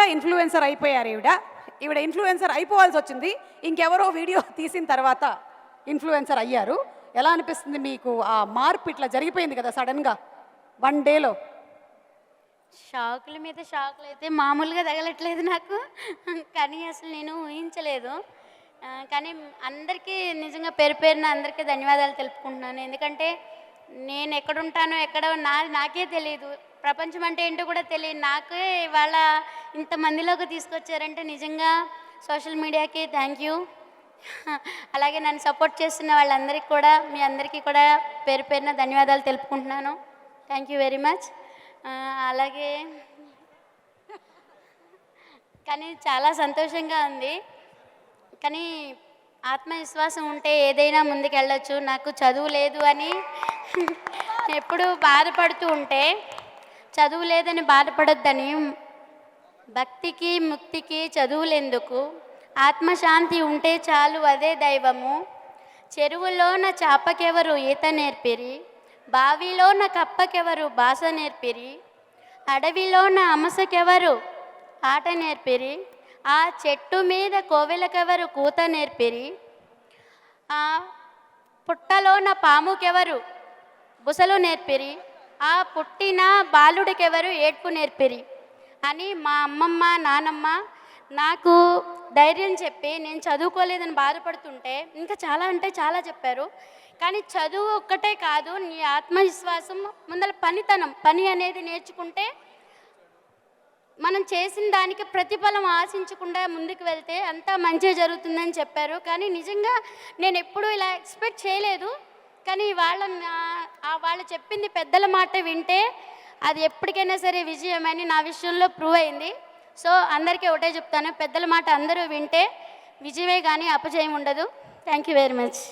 తెలియకుండా ఇన్ఫ్లుయెన్సర్ అయిపోయారు ఈవిడ. ఈవిడ ఇన్ఫ్లుయెన్సర్ అయిపోవాల్సి వచ్చింది. ఇంకెవరో వీడియో తీసిన తర్వాత ఇన్ఫ్లుయెన్సర్ అయ్యారు. ఎలా అనిపిస్తుంది మీకు ఆ మార్పు ఇట్లా జరిగిపోయింది కదా సడన్గా వన్ డేలో షాకుల మీద షాకులు అయితే మామూలుగా తగలట్లేదు నాకు. కానీ అసలు నేను ఊహించలేదు. కానీ అందరికీ నిజంగా పేరు పేరున అందరికీ ధన్యవాదాలు తెలుపుకుంటున్నాను. ఎందుకంటే నేను ఎక్కడుంటానో ఎక్కడ నా నాకే తెలియదు ప్రపంచం అంటే ఏంటో కూడా తెలియదు. నాకే ఇవాళ ఇంతమందిలోకి తీసుకొచ్చారంటే నిజంగా సోషల్ మీడియాకి థ్యాంక్ యూ అలాగే నన్ను సపోర్ట్ చేస్తున్న వాళ్ళందరికీ కూడా మీ అందరికీ కూడా పేరు పేరున ధన్యవాదాలు తెలుపుకుంటున్నాను. థ్యాంక్ యూ వెరీ మచ్ అలాగే కానీ చాలా సంతోషంగా ఉంది. కానీ ఆత్మవిశ్వాసం ఉంటే ఏదైనా ముందుకెళ్ళొచ్చు. నాకు చదువు లేదు అని ఎప్పుడు బాధపడుతూ ఉంటే చదువు లేదని బాధపడొద్దని భక్తికి ముక్తికి చదువులెందుకు? ఆత్మశాంతి ఉంటే చాలు అదే దైవము. చెరువులో నా చాపకెవరు ఈత నేర్పిరి? బావిలో నా కప్పకెవరు భాష నేర్పిరి? అడవిలో నా అమసకెవరు ఆట నేర్పిరి? ఆ చెట్టు మీద కోవెలకెవరు కూత నేర్పిరి? ఆ పుట్టలోన పాముకెవరు బుసలు నేర్పిరి? ఆ పుట్టిన బాలుడికెవరు ఏడ్పు నేర్పిరి? అని మా అమ్మమ్మ నానమ్మ నాకు ధైర్యం చెప్పి నేను చదువుకోలేదని బాధపడుతుంటే ఇంకా చాలా అంటే చాలా చెప్పారు. కానీ చదువు ఒక్కటే కాదు నీ ఆత్మవిశ్వాసం ముందర పనితనం. పని అనేది నేర్చుకుంటే మనం చేసిన దానికి ప్రతిఫలం ఆశించకుండా ముందుకు వెళ్తే అంతా మంచిగా జరుగుతుందని చెప్పారు. కానీ నిజంగా నేను ఎప్పుడూ ఇలా ఎక్స్పెక్ట్ చేయలేదు. కానీ వాళ్ళ వాళ్ళు చెప్పింది పెద్దల మాట వింటే అది ఎప్పటికైనా సరే విజయం అని నా విషయంలో ప్రూవ్ అయింది. సో అందరికీ ఒకటే చెప్తాను. పెద్దల మాట అందరూ వింటే విజయమే కానీ అపజయం ఉండదు. Thank you very much